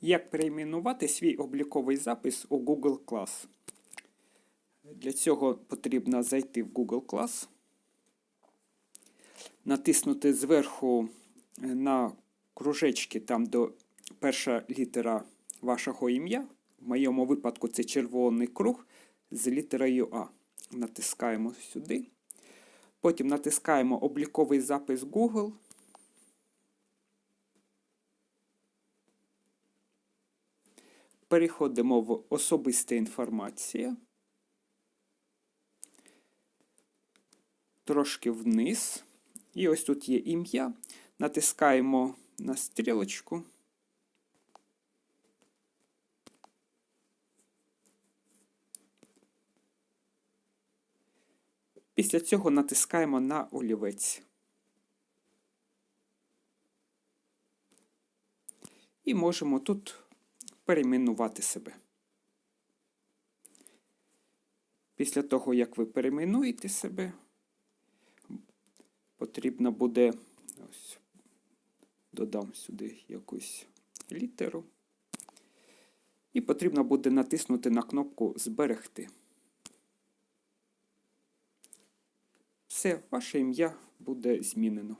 Як перейменувати свій обліковий запис у Google Class? Для цього потрібно зайти в Google Class, натиснути зверху на кружечки, там до перша літера вашого ім'я. В моєму випадку це червоний круг з літерою А. Натискаємо сюди. Потім натискаємо обліковий запис Google. Переходимо в особиста інформація. Трошки вниз. І ось тут є ім'я. Натискаємо на стрілочку. Після цього натискаємо на олівець. І можемо тут перейменувати себе. Після того, як ви перейменуєте себе, потрібно буде ось додам сюди якусь літеру. І потрібно буде натиснути на кнопку Зберегти. Все, ваше ім'я буде змінено.